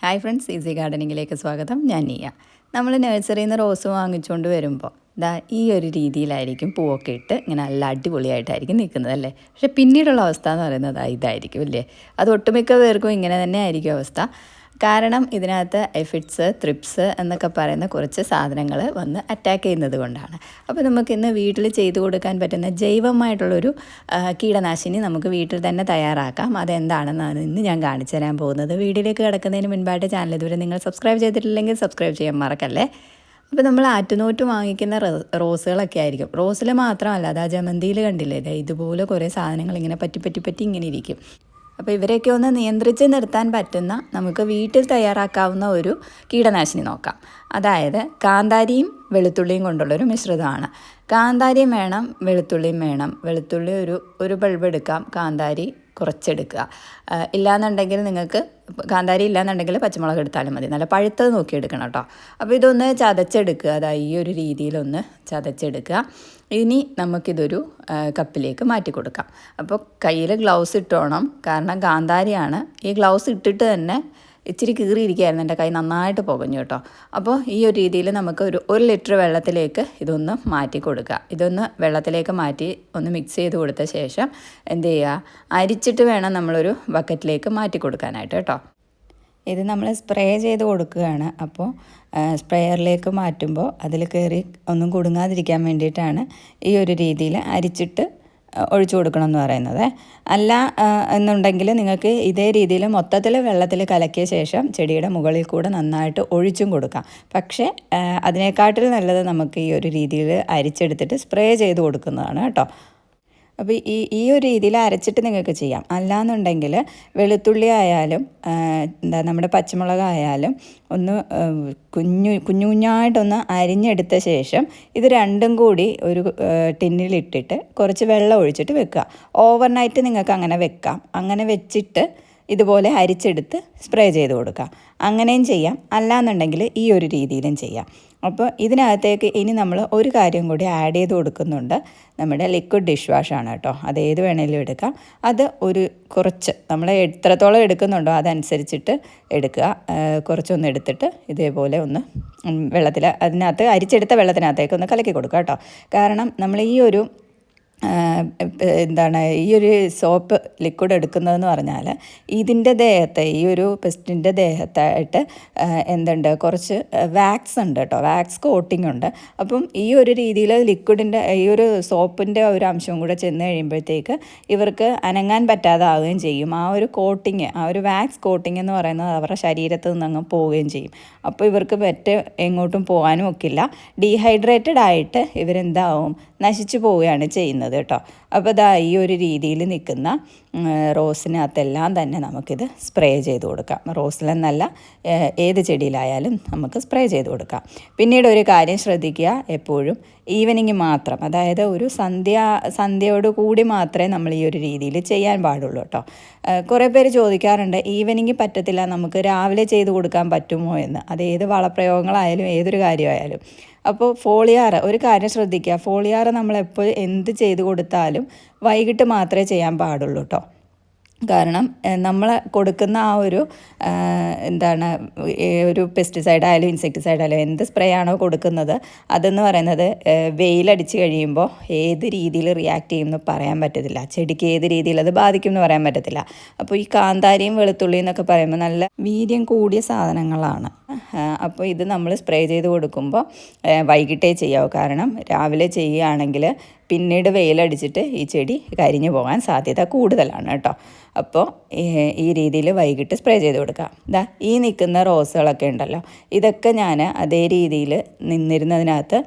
Hi friends easy ഗാർഡനിങ്ങിലേക്ക് സ്വാഗതം. ഞാൻ നീയ. നമ്മൾ നഴ്സറിയിൽ നിന്ന് റോസ് വാങ്ങിച്ചുകൊണ്ട് വരുമ്പോൾ ദാ ഈ ഒരു രീതിയിലായിരിക്കും പൂവൊക്കെ ഇട്ട് ഇങ്ങനെ നല്ല അടിപൊളിയായിട്ടായിരിക്കും നിൽക്കുന്നത് അല്ലേ? പക്ഷേ പിന്നീടുള്ള അവസ്ഥ എന്ന് പറയുന്നത് ഇതായിരിക്കും അല്ലേ? അത് ഒട്ടുമിക്ക പേർക്കും ഇങ്ങനെ തന്നെ ആയിരിക്കും അവസ്ഥ. കാരണം ഇതിനകത്ത് എഫിറ്റ്സ് ത്രിപ്സ് എന്നൊക്കെ പറയുന്ന കുറച്ച് സാധനങ്ങൾ വന്ന് അറ്റാക്ക് ചെയ്യുന്നത് കൊണ്ടാണ്. അപ്പോൾ നമുക്കിന്ന് വീട്ടിൽ ചെയ്തു കൊടുക്കാൻ പറ്റുന്ന ജൈവമായിട്ടുള്ളൊരു കീടനാശിനി നമുക്ക് വീട്ടിൽ തന്നെ തയ്യാറാക്കാം. അതെന്താണെന്നാണ് ഇന്ന് ഞാൻ കാണിച്ചു തരാൻ പോകുന്നത്. വീഡിയോയിലേക്ക് കിടക്കുന്നതിന് മുൻപായിട്ട് ചാനൽ ഇതുവരെ നിങ്ങൾ സബ്സ്ക്രൈബ് ചെയ്തിട്ടില്ലെങ്കിൽ സബ്സ്ക്രൈബ് ചെയ്യാൻ മറക്കല്ലേ? അപ്പോൾ നമ്മൾ ആറ്റുനോറ്റ് വാങ്ങിക്കുന്ന റോസുകളൊക്കെ ആയിരിക്കും. റോസിൽ മാത്രമല്ല അത് ജമന്തിയിൽ കണ്ടില്ലേ? ഇതുപോലെ കുറേ സാധനങ്ങൾ ഇങ്ങനെ പറ്റി പറ്റി പറ്റി ഇങ്ങനെ ഇരിക്കും. അപ്പോൾ ഇവരെയൊക്കെ ഒന്ന് നിയന്ത്രിച്ച് നിർത്താൻ പറ്റുന്ന നമുക്ക് വീട്ടിൽ തയ്യാറാക്കാവുന്ന ഒരു കീടനാശിനി നോക്കാം. അതായത് കാന്താരിയും വെളുത്തുള്ളിയും കൊണ്ടുള്ളൊരു മിശ്രിതമാണ്. കാന്താരിയും വേണം വെളുത്തുള്ളിയും വേണം. വെളുത്തുള്ളി ഒരു ഒരു ബൾബ് എടുക്കാം കാന്താരി കുറച്ചെടുക്കുക. ഇല്ലാന്നുണ്ടെങ്കിൽ നിങ്ങൾക്ക് കാന്താരി ഇല്ലാന്നുണ്ടെങ്കിൽ പച്ചമുളക് എടുത്താലും മതി. നല്ല പഴുത്തത് നോക്കി എടുക്കണം കേട്ടോ. അപ്പോൾ ഇതൊന്ന് ചതച്ചെടുക്കുക. അതായത് ഈ ഒരു രീതിയിലൊന്ന് ചതച്ചെടുക്കുക. ഇനി നമുക്കിതൊരു കപ്പിലേക്ക് മാറ്റി കൊടുക്കാം. അപ്പോൾ കയ്യിൽ ഗ്ലൗസ് ഇട്ടോണം. കാരണം കാന്താരിയാണ്. ഈ ഗ്ലൗസ് ഇട്ടിട്ട് തന്നെ ഇച്ചിരി കീറിയിരിക്കുകയായിരുന്നു എന്റെ കൈ നന്നായിട്ട് പുകഞ്ഞു കേട്ടോ. അപ്പോൾ ഈ ഒരു രീതിയിൽ നമുക്ക് ഒരു ഒരു ലിറ്റർ വെള്ളത്തിലേക്ക് ഇതൊന്ന് മാറ്റി കൊടുക്കുക. ഇതൊന്ന് വെള്ളത്തിലേക്ക് മാറ്റി ഒന്ന് മിക്സ് ചെയ്ത് കൊടുത്ത ശേഷം എന്ത് ചെയ്യുക? അരിച്ചിട്ട് വേണം നമ്മളൊരു ബക്കറ്റിലേക്ക് മാറ്റി കൊടുക്കാനായിട്ട് കേട്ടോ. ഇത് നമ്മൾ സ്പ്രേ ചെയ്ത് കൊടുക്കുകയാണ്. അപ്പോൾ സ്പ്രേയറിലേക്ക് മാറ്റുമ്പോൾ അതിൽ കയറി ഒന്നും കുടുങ്ങാതിരിക്കാൻ വേണ്ടിയിട്ടാണ് ഈ ഒരു രീതിയിൽ അരിച്ചിട്ട് ഒഴിച്ചു കൊടുക്കണം എന്ന് പറയുന്നത്. അല്ല എന്നുണ്ടെങ്കിൽ നിങ്ങൾക്ക് ഇതേ രീതിയിൽ മൊത്തത്തിൽ വെള്ളത്തിൽ കലക്കിയ ശേഷം ചെടിയുടെ മുകളിൽ കൂടെ നന്നായിട്ട് ഒഴിച്ചും കൊടുക്കാം. പക്ഷേ അതിനേക്കാട്ടിൽ നല്ലത് നമുക്ക് ഈ ഒരു രീതിയിൽ അരിച്ചെടുത്തിട്ട് സ്പ്രേ ചെയ്ത് കൊടുക്കുന്നതാണ് കേട്ടോ. അപ്പോൾ ഈ ഈ ഒരു രീതിയിൽ അരച്ചിട്ട് നിങ്ങൾക്ക് ചെയ്യാം. അല്ലാന്നുണ്ടെങ്കിൽ വെളുത്തുള്ളി ആയാലും എന്താ നമ്മുടെ പച്ചമുളക് ആയാലും ഒന്ന് കുഞ്ഞു കുഞ്ഞു കുഞ്ഞായിട്ടൊന്ന് അരിഞ്ഞെടുത്ത ശേഷം ഇത് രണ്ടും കൂടി ഒരു ടിന്നിലിട്ടിട്ട് കുറച്ച് വെള്ളം ഒഴിച്ചിട്ട് വെക്കുക. ഓവർനൈറ്റ് നിങ്ങൾക്ക് അങ്ങനെ വെക്കാം. അങ്ങനെ വെച്ചിട്ട് ഇതുപോലെ അരിച്ചെടുത്ത് സ്പ്രേ ചെയ്ത് കൊടുക്കാം അങ്ങനെയും ചെയ്യാം. അല്ലാന്നുണ്ടെങ്കിൽ ഈ ഒരു രീതിയിലും ചെയ്യാം. അപ്പോൾ ഇതിനകത്തേക്ക് ഇനി നമ്മൾ ഒരു കാര്യം കൂടി ആഡ് ചെയ്ത് കൊടുക്കുന്നുണ്ട്. നമ്മുടെ ലിക്വിഡ് ഡിഷ് വാഷാണ് കേട്ടോ. അത് ഏത് വേണേലും എടുക്കാം. അത് ഒരു കുറച്ച് നമ്മൾ എത്രത്തോളം എടുക്കുന്നുണ്ടോ അതനുസരിച്ചിട്ട് എടുക്കുക. കുറച്ചൊന്ന് എടുത്തിട്ട് ഇതേപോലെ ഒന്ന് വെള്ളത്തിൽ അതിനകത്ത് അരിച്ചെടുത്ത വെള്ളത്തിനകത്തേക്ക് ഒന്ന് കലക്കി കൊടുക്കുക കേട്ടോ. കാരണം നമ്മൾ ഈ ഒരു എന്താണ് ഈ ഒരു സോപ്പ് ലിക്വിഡ് എടുക്കുന്നതെന്ന് പറഞ്ഞാൽ ഇതിന്റെ ദേഹത്തെ ഈ ഒരു പെസ്റ്റിന്റെ ദേഹത്തായിട്ട് എന്തുണ്ട് കുറച്ച് വാക്സ് ഉണ്ട് കേട്ടോ വാക്സ് കോട്ടിംഗ് ഉണ്ട്. അപ്പം ഈ ഒരു രീതിയിൽ ലിക്വിഡിന്റെ ഈ ഒരു സോപ്പിന്റെ ഒരു അംശം കൂടെ ചെന്ന് കഴിയുമ്പോഴത്തേക്ക് ഇവർക്ക് അനങ്ങാൻ പറ്റാതാവുകയും ചെയ്യും. ആ ഒരു കോട്ടിങ് ആ ഒരു വാക്സ് കോട്ടിംഗ് എന്ന് പറയുന്നത് അവരുടെ ശരീരത്തിൽ നിന്ന് അങ്ങ് പോവുകയും ചെയ്യും. അപ്പോൾ ഇവർക്ക് പറ്റ എങ്ങോട്ടും പോകാനും ഒക്കില്ല. ഡീഹൈഡ്രേറ്റഡ് ആയിട്ട് ഇവരെന്താവും? നശിച്ചു പോവുകയാണ് ചെയ്യുന്നത്. കേട്ടോ. അപ്പോൾ ഇതാ ഈ ഒരു രീതിയിൽ നിൽക്കുന്ന റോസിനകത്തെല്ലാം തന്നെ നമുക്കിത് സ്പ്രേ ചെയ്ത് കൊടുക്കാം. റോസിലെന്നല്ല ഏത് ചെടിയിലായാലും നമുക്ക് സ്പ്രേ ചെയ്ത് കൊടുക്കാം. പിന്നീട് ഒരു കാര്യം ശ്രദ്ധിക്കുക എപ്പോഴും ഈവനിങ് മാത്രം. അതായത് ഒരു സന്ധ്യ സന്ധ്യയോട് കൂടി മാത്രമേ നമ്മൾ ഈ ഒരു രീതിയിൽ ചെയ്യാൻ പാടുള്ളൂ കേട്ടോ. കുറേ പേര് ചോദിക്കാറുണ്ട് ഈവനിങ് പറ്റത്തില്ല നമുക്ക് രാവിലെ ചെയ്ത് കൊടുക്കാൻ പറ്റുമോ എന്ന്? അത് ഏത് വളപ്രയോഗങ്ങളായാലും ഏതൊരു കാര്യമായാലും. അപ്പോൾ ഫോളിയാറ് ഒരു കാര്യം ശ്രദ്ധിക്കുക. ഫോളിയാറ് നമ്മളെപ്പോൾ എന്ത് ചെയ്ത് കൊടുത്താലും വൈകിട്ട് മാത്രമേ ചെയ്യാൻ പാടുള്ളൂ കേട്ടോ. കാരണം നമ്മൾ കൊടുക്കുന്ന ആ ഒരു എന്താണ് ഒരു പെസ്റ്റിസൈഡ് ആയാലും ഇൻസെക്ടിസൈഡ് ആയാലും എന്ത് സ്പ്രേ ആണോ കൊടുക്കുന്നത് അതെന്ന് പറയുന്നത് വെയിലടിച്ച് കഴിയുമ്പോൾ ഏത് രീതിയിൽ റിയാക്ട് ചെയ്യുമെന്ന് പറയാൻ പറ്റത്തില്ല. ചെടിക്ക് ഏത് രീതിയിൽ അത് ബാധിക്കും എന്ന് പറയാൻ പറ്റത്തില്ല. അപ്പോൾ ഈ കാന്താരിയും വെളുത്തുള്ളിയും എന്നൊക്കെ പറയുമ്പോൾ നല്ല വീര്യം കൂടിയ സാധനങ്ങളാണ്. അപ്പോൾ ഇത് നമ്മൾ സ്പ്രേ ചെയ്ത് കൊടുക്കുമ്പോൾ വൈകിട്ടേ ചെയ്യാവൂ. കാരണം രാവിലെ ചെയ്യുകയാണെങ്കിൽ പിന്നീട് വെയിലടിച്ചിട്ട് ഈ ചെടി കരിഞ്ഞു പോകാൻ സാധ്യത കൂടുതലാണ് കേട്ടോ. അപ്പോൾ ഈ- രീതിയിൽ വൈകിട്ട് സ്പ്രേ ചെയ്ത് കൊടുക്കാം. ഇതാ ഈ നിൽക്കുന്ന റോസുകളൊക്കെ ഉണ്ടല്ലോ. ഇതൊക്കെ ഞാൻ അതേ രീതിയിൽ നിന്നിരുന്നതിനകത്ത്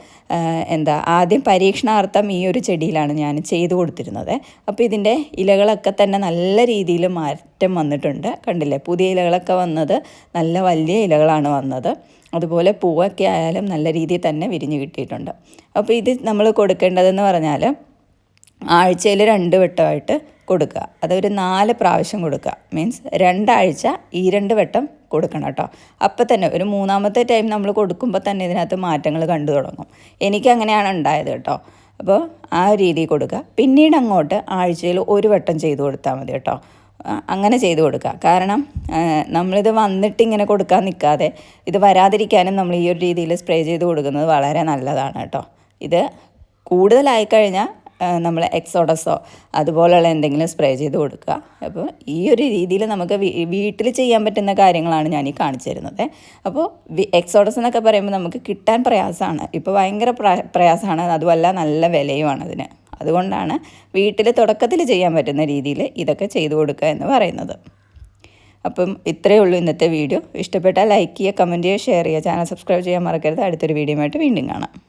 എന്താ ആദ്യം പരീക്ഷണാർത്ഥം ഈ ഒരു ചെടിയിലാണ് ഞാൻ ചെയ്തു കൊടുത്തിരുന്നത്. അപ്പോൾ ഇതിന്റെ ഇലകളൊക്കെ തന്നെ നല്ല രീതിയിൽ മാറ്റം വന്നിട്ടുണ്ട്. കണ്ടില്ലേ? പുതിയ ഇലകളൊക്കെ വന്നത് നല്ല വലിയ ഇലകളാണ് വന്നത്. അതുപോലെ പൂവൊക്കെ ആയാലും നല്ല രീതിയിൽ തന്നെ വിരിഞ്ഞ് കിട്ടിയിട്ടുണ്ട്. അപ്പോൾ ഇത് നമ്മൾ കൊടുക്കേണ്ടതെന്ന് പറഞ്ഞാൽ ആഴ്ചയിൽ രണ്ട് വട്ടമായിട്ട് കൊടുക്കുക. അതൊരു നാല് പ്രാവശ്യം കൊടുക്കുക. മീൻസ് രണ്ടാഴ്ച ഈ രണ്ട് വട്ടം കൊടുക്കണം കേട്ടോ. അപ്പം തന്നെ ഒരു മൂന്നാമത്തെ ടൈം നമ്മൾ കൊടുക്കുമ്പോൾ തന്നെ ഇതിനകത്ത് മാറ്റങ്ങൾ കണ്ടു തുടങ്ങും. എനിക്ക് അങ്ങനെയാണ് ഉണ്ടായത് കേട്ടോ. അപ്പോൾ ആ രീതിയിൽ കൊടുക്കുക. പിന്നീട് അങ്ങോട്ട് ആഴ്ചയിൽ ഒരു വട്ടം ചെയ്ത് കൊടുത്താൽ മതി കേട്ടോ. അങ്ങനെ ചെയ്തു കൊടുക്കുക. കാരണം നമ്മളിത് വന്നിട്ട് ഇങ്ങനെ കൊടുക്കാൻ നിൽക്കാതെ ഇത് വരാതിരിക്കാനും നമ്മൾ ഈ ഒരു രീതിയിൽ സ്പ്രേ ചെയ്ത് കൊടുക്കുന്നത് വളരെ നല്ലതാണ് കേട്ടോ. ഇത് കൂടുതലായി കഴിഞ്ഞാൽ നമ്മൾ എക്സോഡസോ അതുപോലെയുള്ള എന്തെങ്കിലും സ്പ്രേ ചെയ്ത് കൊടുക്കുക. അപ്പോൾ ഈ ഒരു രീതിയിൽ നമുക്ക് വീട്ടിൽ ചെയ്യാൻ പറ്റുന്ന കാര്യങ്ങളാണ് ഞാൻ ഈ കാണിച്ചു തരുന്നത്. അപ്പോൾ എക്സോഡസ് എന്നൊക്കെ പറയുമ്പോൾ നമുക്ക് കിട്ടാൻ പ്രയാസമാണ്. ഇപ്പോൾ ഭയങ്കര പ്ര- പ്രയാസമാണ്. അതുമല്ല നല്ല വിലയുമാണ് അതിന്. അതുകൊണ്ടാണ് വീട്ടിൽ തുടക്കത്തിൽ ചെയ്യാൻ പറ്റുന്ന രീതിയിൽ ഇതൊക്കെ ചെയ്തു കൊടുക്കുക എന്ന് പറയുന്നത്. അപ്പം ഇത്രയേ ഉള്ളൂ ഇന്നത്തെ വീഡിയോ. ഇഷ്ടപ്പെട്ടാൽ ലൈക്ക് ചെയ്യുക കമന്റ് ചെയ്യുക ഷെയർ ചെയ്യുക. ചാനൽ സബ്സ്ക്രൈബ് ചെയ്യാൻ മറക്കരുത്. അടുത്തൊരു വീഡിയോ വീണ്ടും കാണാം.